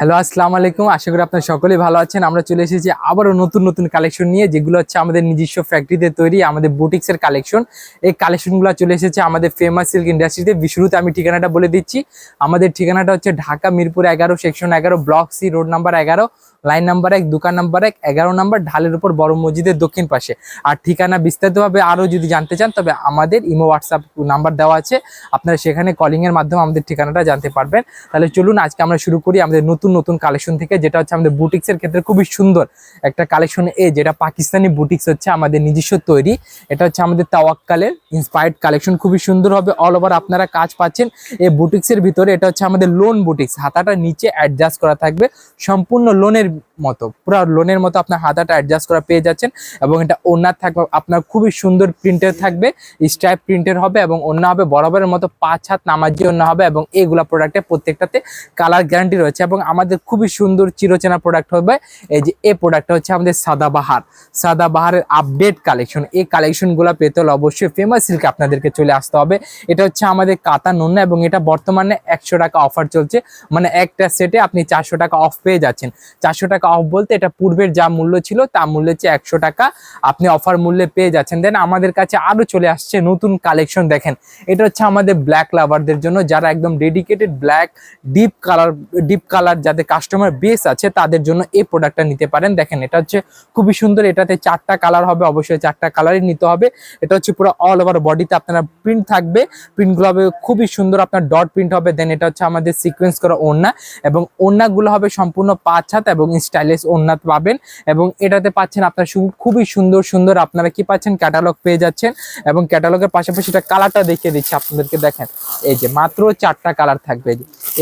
Hello আসসালামু আলাইকুম। আশা করি আপনার সকলেই ভালো আছেন। আমরা চলে এসেছি আবারও নতুন নতুন কালেকশন নিয়ে, যেগুলো হচ্ছে আমাদের নিজস্ব ফ্যাক্টরিতে তৈরি, আমাদের বুটিক্সের কালেকশন এই কালেকশনগুলো চলে এসেছে আমাদের ফেমাস সিল্ক ইন্ডাস্ট্রিতে শুরুতে আমি ঠিকানাটা বলে দিচ্ছি। আমাদের ঠিকানাটা হচ্ছে ঢাকা মিরপুর এগারো সেকশন এগারো ব্লক সি রোড নাম্বার এগারো। লাইন নাম্বার এক, দোকান নাম্বার এক, এগারো নাম্বার ঢালের উপর বড় মসজিদের দক্ষিণ পাশে। আর ঠিকানা বিস্তারিতভাবে আরও যদি জানতে চান, তবে আমাদের ইমো হোয়াটসঅ্যাপ নাম্বার দেওয়া আছে। আপনারা সেখানে কলিংয়ের মাধ্যমে আমাদের ঠিকানাটা জানতে পারবেন। তাহলে চলুন, আজকে আমরা শুরু করি আমাদের নতুন নতুন কালেকশন থেকে, যেটা হচ্ছে আমাদের বুটিক্সের ক্ষেত্রে খুবই সুন্দর একটা কালেকশন এ যেটা পাকিস্তানি বুটিক্স হচ্ছে আমাদের নিজস্ব তৈরি। এটা হচ্ছে আমাদের তাওয়াক্কালের ইন্সপায়ার্ড কালেকশন খুবই সুন্দর হবে। অল ওভার আপনারা কাজ পাচ্ছেন এই বুটিক্সের ভিতরে। এটা হচ্ছে আমাদের লোন বুটিক্স হাতাটা নিচে অ্যাডজাস্ট করা থাকবে। সম্পূর্ণ লোনের মতো, পুরো লোনের মতো আপনার হাতাটা অ্যাডজাস্ট করা পেয়ে যাচ্ছেন এবং এটা ওনার থাকবে, আপনার খুবই সুন্দর প্রিন্টের থাকবে স্ট্রাইপ প্রিন্টের হবে এবং অন্য হবে বরাবরের মতো পাঁচ হাত নামাজি অন্য হবে এবং এইগুলা প্রোডাক্টে প্রত্যেকটাতে কালার গ্যারান্টি রয়েছে এবং আমাদের খুবই সুন্দর চিরচেনা প্রোডাক্ট হবে, এই যে এই প্রোডাক্টটা হচ্ছে আমাদের সাদাবাহার, সাদাবাহারের আপডেট কালেকশন এই কালেকশনগুলো পেতে হলে অবশ্যই ফেমাস সিল্কে আপনাদেরকে চলে আসতে হবে, এটা হচ্ছে আমাদের কাতা নন্যা এবং এটা বর্তমানে একশো টাকা অফার চলছে মানে একটা সেটে আপনি চারশো টাকা অফ পেয়ে যাচ্ছেন, চারশো টাকা অফ বলতে এটা পূর্বের যা মূল্য ছিল তা মূল্য হচ্ছে একশো টাকা আপনি অফার মূল্যে পেয়ে যাচ্ছেন। দেন আমাদের কাছে আরও চলে আসছে নতুন কালেকশন দেখেন। এটা হচ্ছে আমাদের ব্ল্যাক লাভারদের জন্য যারা একদম dedicated black deep colour deep colour যাদের কাস্টমার বেস আছে, তাদের জন্য এই প্রোডাক্টটা নিতে পারেন। দেখেন, এটা হচ্ছে খুবই সুন্দর, এটাতে চারটা কালার হবে, অবশ্যই চারটা কালারই নিতে হবে। এটা হচ্ছে পুরো অল ওভার বডিতে আপনার প্রিন্ট থাকবে। প্রিন্টগুলো হবে খুবই সুন্দর, আপনার ডট প্রিন্ট হবে। দেন এটা হচ্ছে আমাদের সিকোয়েন্স করা ওড়না এবং ওড়নাগুলো হবে সম্পূর্ণ পাঁচ হাত এবং স্টাইলিশ ওড়না পাবেন এবং এটাতে পাচ্ছেন আপনার খুবই সুন্দর সুন্দর আপনারা কি পাচ্ছেন? ক্যাটালগ পেয়ে যাচ্ছেন এবং ক্যাটালগের পাশাপাশি এটা কালারটা দেখিয়ে দিচ্ছি আপনাদেরকে, দেখেন। এই যে মাত্র চারটা কালার থাকবে।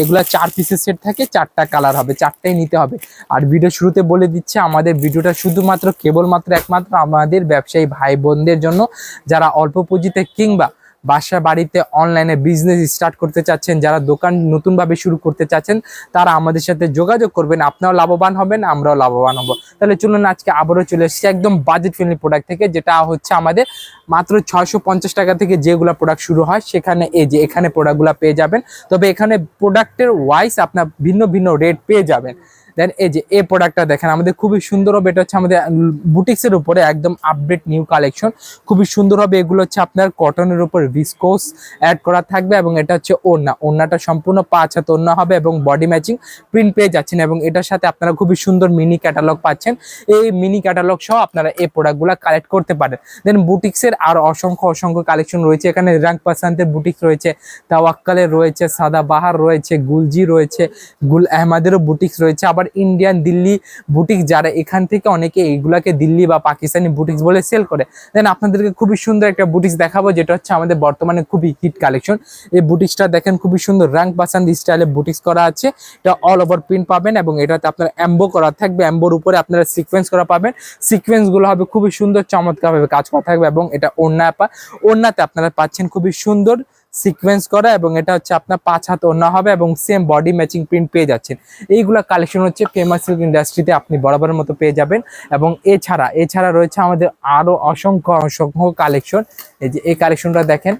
এগুলা চার পিসের সেট থাকে, চারটা কালার হবে, চারটাই নিতে হবে। আর ভিডিও শুরুতে বলে দিচ্ছে, আমাদের ভিডিওটা শুধুমাত্র, কেবলমাত্র একমাত্র আমাদের ব্যবসায়ী ভাই বোনদের জন্য, যারা অল্প পুঁজিতে কিংবা বাসা বাড়িতে অনলাইনে বিজনেস স্টার্ট করতে চাচ্ছেন, যারা দোকান নতুনভাবে শুরু করতে চাচ্ছেন, তারা আমাদের সাথে যোগাযোগ করবেন। আপনারাও লাভবান হবেন, আমরাও লাভবান হব। তাহলে চলুন আজকে আবারও চলে এসেছি একদম বাজেট ফ্রেন্ডলি প্রোডাক্ট থেকে, যেটা হচ্ছে আমাদের মাত্র ছয়শো পঞ্চাশ টাকা থেকে যেগুলো প্রোডাক্ট শুরু হয়, সেখানে এই যে এখানে প্রোডাক্টগুলো পেয়ে যাবেন। তবে এখানে প্রোডাক্টের ওয়াইজ আপনার ভিন্ন ভিন্ন রেট পেয়ে যাবেন। দেন এই যে এই প্রোডাক্টটা দেখেন, আমাদের খুবই সুন্দর হবে। এটা হচ্ছে আমাদের বুটিক্সের উপরে একদম আপডেট নিউ কালেকশন খুবই সুন্দর হবে। এগুলো হচ্ছে আপনার কটনের উপর ভিসকোস অ্যাড করা থাকবে এবং এটা হচ্ছে ওড়না। ওড়নাটা সম্পূর্ণ পাঁচ হাত ওড়না হবে এবং বডি ম্যাচিং প্রিন্ট পেয়ে যাচ্ছেন এবং এটার সাথে আপনারা খুবই সুন্দর মিনি ক্যাটালগ পাচ্ছেন। এই মিনি ক্যাটালগ সহ আপনারা এই প্রোডাক্টগুলো কালেক্ট করতে পারেন। দেন বুটিক্সের আর অসংখ্য অসংখ্য কালেকশন রয়েছে। এখানে র্যাঙ্ক পাসান্তের বুটিক্স রয়েছে তাওয়াক্কালের রয়েছে সাদা বাহার রয়েছে গুলজি রয়েছে গুল আহমাদেরও বুটিক্স রয়েছে। আবার ইন্ডিয়ান দিল্লি বুটিক যারা এখান থেকে অনেকে এইগুলাকে দিল্লি বা পাকিস্তানি বুটিক্স বলে সেল করে। দেন আপনাদেরকে খুবই সুন্দর একটা বুটিক্স দেখাবো, যেটা হচ্ছে আমাদের বর্তমানে খুবই হিট কালেকশন এই বুটিক্সটা দেখেন খুবই সুন্দর র্যাঙ্ক পাসান্দ স্টাইলে বুটিক্স করা আছে। এটা অল ওভার প্রিন্ট পাবেন এবং এটাতে আপনার অ্যাম্বো করা থাকবে। অ্যাম্বোর উপরে আপনারা সিকোয়েন্স করা পাবেন। সিকোয়েন্সগুলো হবে খুবই সুন্দর, চমৎকারভাবে কাজ করা থাকবে এবং এটা ওড়না পা ওড়নাতে আপনারা পাচ্ছেন খুবই সুন্দর সিকোয়েন্স করা এবং এটা হচ্ছে আপনার পাঁচ হাত অন্য হবে এবং সেম বডি ম্যাচিং প্রিন্ট পেয়ে যাচ্ছেন। এইগুলা কালেকশন হচ্ছে ফেমাস সিল্ক ইন্ডাস্ট্রিতে আপনি বরাবরের মতো পেয়ে যাবেন এবং এছাড়া এছাড়া রয়েছে আমাদের আরও অসংখ্য অসংখ্য কালেকশন এই যে এই কালেকশনটা দেখেন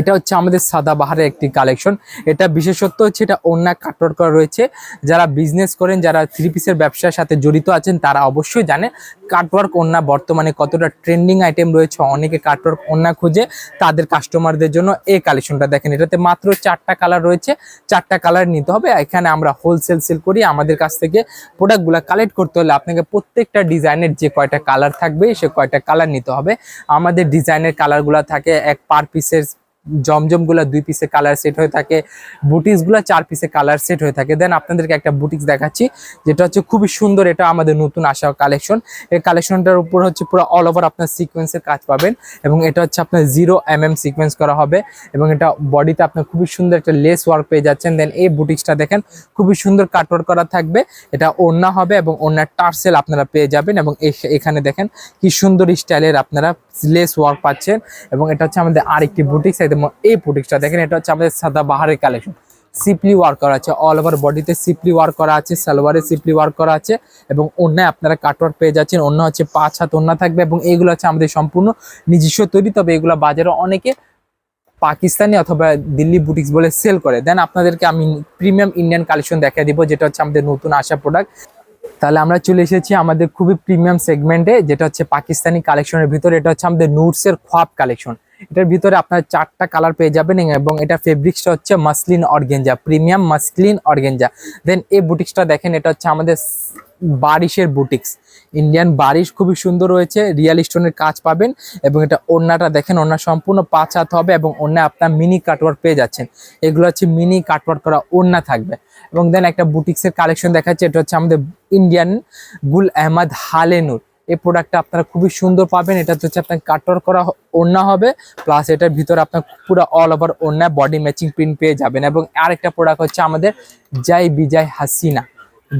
এটা হচ্ছে আমাদের সাদা বাহারের একটি কালেকশন এটা বিশেষত্ব হচ্ছে এটা অন্য কাটওয়ার্ক করা রয়েছে। যারা বিজনেস করেন, যারা থ্রি পিসের ব্যবসার সাথে জড়িত আছেন, তারা অবশ্যই জানে কাটওয়ার্ক ওন্না বর্তমানে কতটা ট্রেন্ডিং আইটেম রয়েছে। অনেকে কাটওয়ার্ক ওন্না খুঁজে তাদের কাস্টমারদের জন্য এই কালেকশনটা দেখেন। এটাতে মাত্র চারটা কালার রয়েছে। চারটা কালার নিতে হবে। এখানে আমরা হোলসেল সেল করি। আমাদের কাছ থেকে প্রোডাক্টগুলো কালেক্ট করতে হলে আপনাকে প্রত্যেকটা ডিজাইনের যে কয়টা কালার থাকবে, সে কয়টা কালার নিতে হবে। আমাদের ডিজাইনের কালারগুলো থাকে এক পার পিসের জমজমগুলো দুই পিসে কালার সেট হয়ে থাকে বুটিক্সগুলো চার পিসে কালার সেট হয়ে থাকে। দেন আপনাদেরকে একটা বুটিক্স দেখাচ্ছি, যেটা হচ্ছে খুবই সুন্দর, এটা আমাদের নতুন আসা কালেকশন এই কালেকশনটার উপর হচ্ছে পুরো অল ওভার আপনার সিকোয়েন্সের কাজ পাবেন এবং এটা হচ্ছে আপনার জিরো এম এম সিকোয়েন্স করা হবে এবং এটা বডিতে আপনার খুবই সুন্দর একটা লেস ওয়ার্ক পেয়ে যাচ্ছেন। দেন এই বুটিক্সটা দেখেন, খুবই সুন্দর কাটওয়ার্ক করা থাকবে, এটা ওড়না হবে এবং ওড়নার টার্সেল আপনারা পেয়ে যাবেন এবং এখ- এখানে দেখেন কি সুন্দর স্টাইলের আপনারা লেস ওয়ার্ক পাচ্ছেন এবং এটা হচ্ছে আমাদের আরেকটি বুটিক্স একদম এই বুটিক্সটা দেখেন, এটা হচ্ছে আমাদের সাদা বাহারের কালেকশন সিপলি ওয়ার্ক করা আছে। অল ওভার বডিতে সিপলি ওয়ার্ক করা আছে সালোয়ারে সিপলি ওয়ার্ক করা আছে এবং অন্যায় আপনারা কাটওয়ার্ক পেয়ে যাচ্ছেন। অন্য হচ্ছে পাঁচ হাত অন্য থাকবে এবং এইগুলো হচ্ছে আমাদের সম্পূর্ণ নিজস্ব তৈরি, তবে এগুলো বাজারে অনেকে পাকিস্তানি অথবা দিল্লি বুটিক্স বলে সেল করে। দেন আপনাদেরকে আমি প্রিমিয়াম ইন্ডিয়ান কালেকশন দেখা দিব, যেটা হচ্ছে আমাদের নতুন আসা প্রোডাক্ট তাহলে আমরা চলে এসেছি আমাদের খুবই প্রিমিয়াম সেগমেন্টে যেটা হচ্ছে পাকিস্তানি কালেকশনের ভিতরে। এটা হচ্ছে আমাদের নুটসের খোয়াব কালেকশন এটার ভিতরে আপনার চারটা কালার পেয়ে যাবেন এবং এটা ফেব্রিক্সটা হচ্ছে muslin organza premium muslin organza then এই বুটিক্সটা দেখেন, এটা হচ্ছে আমাদের বারিশের বুটিক্স ইন্ডিয়ান বারিশ খুবই সুন্দর রয়েছে রিয়াল স্টোনের কাজ পাবেন এবং এটা ওড়নাটা দেখেন, ওড়না সম্পূর্ণ পাঁচ হাত হবে এবং ওড়না আপনার মিনি কাটওয়ার্ক পেয়ে যাচ্ছেন। এগুলো হচ্ছে মিনি কাটওয়ার্ক করা ওড়না থাকবে। এবং দেন একটা বুটিক্সের কালেকশন দেখাচ্ছে, এটা হচ্ছে আমাদের ইন্ডিয়ান গুল আহমদ হালেনুর। এই প্রোডাক্টটা আপনারা খুবই সুন্দর পাবেন। এটা হচ্ছে আপনার কাটর করা ওড়না হবে প্লাস এটার ভিতরে আপনার পুরো অল ওভার ওড়না বডি ম্যাচিং প্রিন্ট পেয়ে যাবেন। এবং আরেকটা প্রোডাক্ট হচ্ছে আমাদের জয় বিজয় হাসিনা।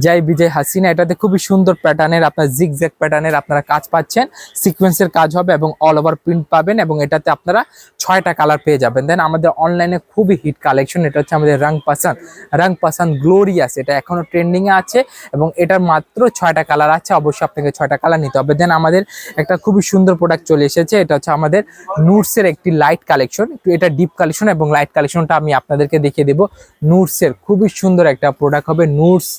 জয় বিজয় হাসিনা, এটাতে খুবই সুন্দর প্যাটার্নের আপনার জিগ জ্যাক প্যাটার্নের আপনারা কাজ পাচ্ছেন। সিকোয়েন্সের কাজ হবে এবং অল ওভার প্রিন্ট পাবেন এবং এটাতে আপনারা ছয়টা কালার পেয়ে যাবেন। দেন আমাদের অনলাইনে খুবই হিট কালেকশন এটা হচ্ছে আমাদের রং পাসান রং পাসান গ্লোরিয়াস এটা এখনও ট্রেন্ডিংয়ে আছে এবং এটার মাত্র ছয়টা কালার আছে, অবশ্যই আপনাকে ছয়টা কালার নিতে হবে। দেন আমাদের একটা খুবই সুন্দর প্রোডাক্ট চলে এসেছে, এটা হচ্ছে আমাদের নুটসের একটি লাইট কালেকশন এটা ডিপ কালেকশন এবং লাইট কালেকশনটা আমি আপনাদেরকে দেখিয়ে দেবো। নুটসের খুবই সুন্দর একটা প্রোডাক্ট হবে নুটস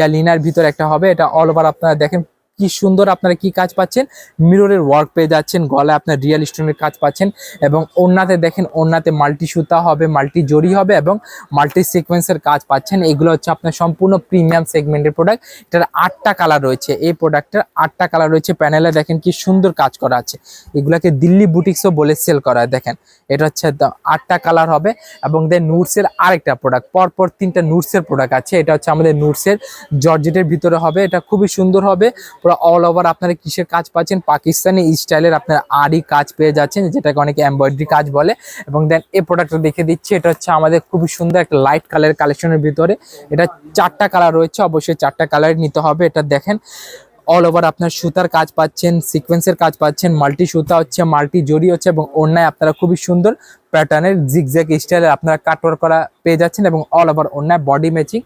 ইয়া লিনার ভিতরে একটা হবে এটা অল ওভার আপনারা দেখেন কি সুন্দর আপনারা কি কাজ পাচ্ছেন? মিররের ওয়ার্ক পেয়ে যাচ্ছেন, গলায় আপনার রিয়েল স্টোনের কাজ পাচ্ছেন এবং ওড়নাতে দেখেন ওড়নাতে মাল্টি সুতা হবে মাল্টি জরি হবে এবং মাল্টি সিকোয়েন্সের কাজ পাচ্ছেন। এগুলো হচ্ছে আপনার সম্পূর্ণ প্রিমিয়াম সেগমেন্টের প্রোডাক্ট এটার আটটা কালার রয়েছে। এই প্রোডাক্টের আটটা কালার রয়েছে। প্যানেলে দেখেন কি সুন্দর কাজ করা আছে। এগুলাকে দিল্লি বুটিক্সও বলে সেল করা দেখেন, এটা হচ্ছে আটটা কালার হবে এবং দেন নুটসের আরেকটা প্রোডাক্ট পরপর তিনটা নুটসের প্রোডাক্ট আছে। এটা হচ্ছে আমাদের নুটসের জর্জেটের ভিতরে হবে। এটা খুবই সুন্দর হবে। পুরো অল ওভার আপনারা কিসের কাজ পাচ্ছেন? পাকিস্তানি স্টাইলের আপনার আরই কাজ পেয়ে যাচ্ছেন, যেটাকে অনেকে এমব্রয়ডারি কাজ বলে। এবং দেন এই প্রোডাক্টটা দেখে দিচ্ছি, এটা হচ্ছে আমাদের খুবই সুন্দর একটা লাইট কালার কালেকশনের ভিতরে। এটা চারটা কালার রয়েছে, অবশ্যই চারটা কালার নিতে হবে, এটা দেখেন। অল ওভার আপনার সুতার কাজ পাচ্ছেন সিকোয়েন্সের কাজ পাচ্ছেন মাল্টি সুতা হচ্ছে মাল্টি জড়ি হচ্ছে, এবং অন্যায় আপনারা খুবই সুন্দর প্যাটার্নের জিগজ্যাগ স্টাইলে আপনারা কাটওয়ার করা পেয়ে যাচ্ছেন, এবং অল ওভার অন্যায় বডি ম্যাচিং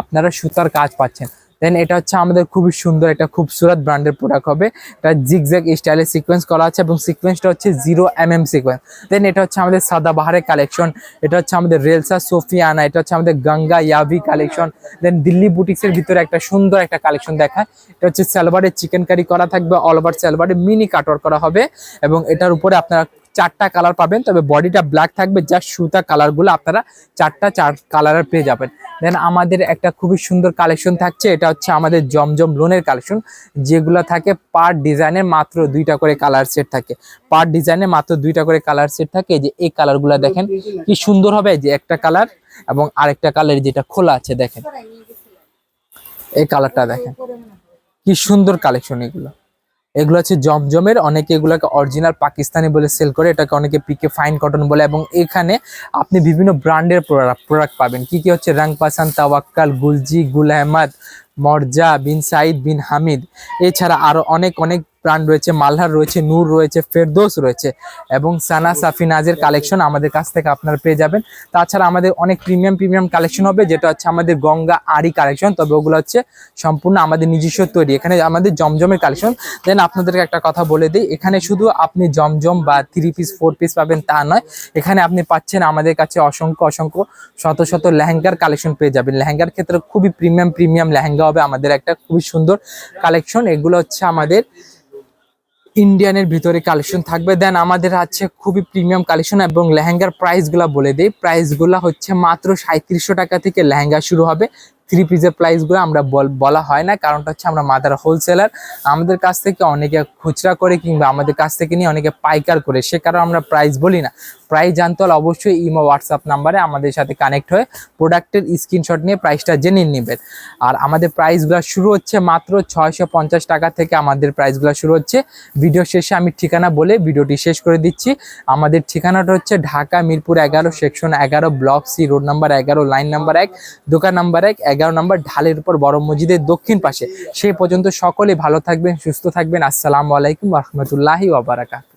আপনারা সুতার কাজ পাচ্ছেন। দেন এটা হচ্ছে আমাদের খুবই সুন্দর একটা খুবসুরত ব্র্যান্ডের প্রোডাক্ট হবে। এটা জিগজ্যাগ স্টাইলে সিকোয়েন্স করা আছে এবং সিকোয়েন্সটা হচ্ছে zero M M sequence then এটা হচ্ছে আমাদের সাদা বাহারের কালেকশন এটা হচ্ছে আমাদের রেলসা সোফিয়ানা। এটা হচ্ছে আমাদের গঙ্গা ইয়াভি কালেকশন দেন দিল্লি বুটিক্সের ভিতরে একটা সুন্দর একটা কালেকশন দেখায়। এটা হচ্ছে সালোয়ারের চিকেন কারি করা থাকবে অল ওভার মিনি কাটওয়ার করা হবে। এবং এটার উপরে আপনারা চারটা কালার পাবেন, তবে বডিটা ব্ল্যাক থাকবে যা সুতা কালারগুলো আপনারা চারটা চার কালারের পেয়ে যাবেন। দেন আমাদের একটা খুবই সুন্দর কালেকশন থাকছে, এটা হচ্ছে আমাদের জমজম লোনের কালেকশন যেগুলো থাকে পার ডিজাইনের মাত্র দুইটা করে কালার সেট থাকে। পার ডিজাইনে মাত্র দুইটা করে কালার সেট থাকে যে এই কালারগুলো দেখেন, কি সুন্দর হবে যে একটা কালার এবং আরেকটা কালার যেটা খোলা আছে, দেখেন। এই কালারটা দেখেন। কি সুন্দর কালেকশন এগুলো। এগুলো হচ্ছে জমজমের, অনেকে এগুলোকে অরিজিনাল পাকিস্তানি বলে সেল করে, এটাকে অনেকে পিকে ফাইন কটন বলে এবং এখানে আপনি বিভিন্ন ব্র্যান্ডের প্রোডাক্ট পাবেন। কি কি হচ্ছে? রাং পাসান, তাওয়াক্কাল, গুলজি, গুল আহমদ, মর্জা, বিন সাইদ বিন হামিদ। এছাড়া আরও অনেক অনেক ব্র্যান্ড রয়েছে, মালহার রয়েছে, নূর রয়েছে, ফেরদোস রয়েছে এবং সানা সাফিনাজের কালেকশন আমাদের কাছ থেকে আপনারা পেয়ে যাবেন। তাছাড়া আমাদের অনেক প্রিমিয়াম প্রিমিয়াম কালেকশন হবে, যেটা হচ্ছে আমাদের গঙ্গা আরি কালেকশন তবে ওগুলো হচ্ছে সম্পূর্ণ আমাদের নিজস্ব তৈরি। এখানে আমাদের জমজমের কালেকশন দেন আপনাদেরকে একটা কথা বলে দিই, এখানে শুধু আপনি জমজম বা থ্রি পিস ফোর পিস পাবেন তা নয়, এখানে আপনি পাচ্ছেন আমাদের কাছে অসংখ্য অসংখ্য, শত শত লেহেঙ্গার কালেকশন পেয়ে যাবেন। লেহেঙ্গার ক্ষেত্রে খুবই প্রিমিয়াম প্রিমিয়াম লেহেঙ্গা হবে আমাদের একটা, খুবই সুন্দর কালেকশন এগুলো হচ্ছে আমাদের ইন্ডিয়ানের ভিতরে কালেকশন থাকবে। দেন আমাদের আছে খুবই প্রিমিয়াম কালেকশন এবং লেহেঙ্গার প্রাইসগুলো বলে দিই। প্রাইসগুলো হচ্ছে মাত্র সাঁত্রিশশো টাকা থেকে লেহেঙ্গা শুরু হবে। থ্রি পিসের প্রাইসগুলো আমরা বল- হয় না। কারণটা হচ্ছে আমরা মাদার হোলসেলার আমাদের কাছ থেকে অনেকে খুচরা করে কিংবা আমাদের কাছ থেকে নিয়ে অনেকে পাইকার করে। সে কারণে আমরা প্রাইস বলি না। প্রাইস জানতে হলে অবশ্যই ইমো হোয়াটসঅ্যাপ নাম্বারে আমাদের সাথে কানেক্ট হয়ে প্রোডাক্টের স্ক্রিনশট নিয়ে প্রাইসটা জেনে নেবেন। আর আমাদের প্রাইসগুলো শুরু হচ্ছে মাত্র ছয়শো পঞ্চাশ টাকা থেকে আমাদের প্রাইসগুলো শুরু হচ্ছে। ভিডিও শেষে আমি ঠিকানা বলে ভিডিওটি শেষ করে দিচ্ছি। আমাদের ঠিকানাটা হচ্ছে ঢাকা মিরপুর এগারো সেকশন এগারো ব্লক সি রোড নাম্বার এগারো লাইন নাম্বার এক, দোকান নাম্বার এক এগারো নম্বর ঢালের উপর বড় মসজিদের দক্ষিণ পাশে। সেই পর্যন্ত সকলে ভালো থাকবেন, সুস্থ থাকবেন। আসসালামু আলাইকুম রহমতুল্লাহি ওবারাকাত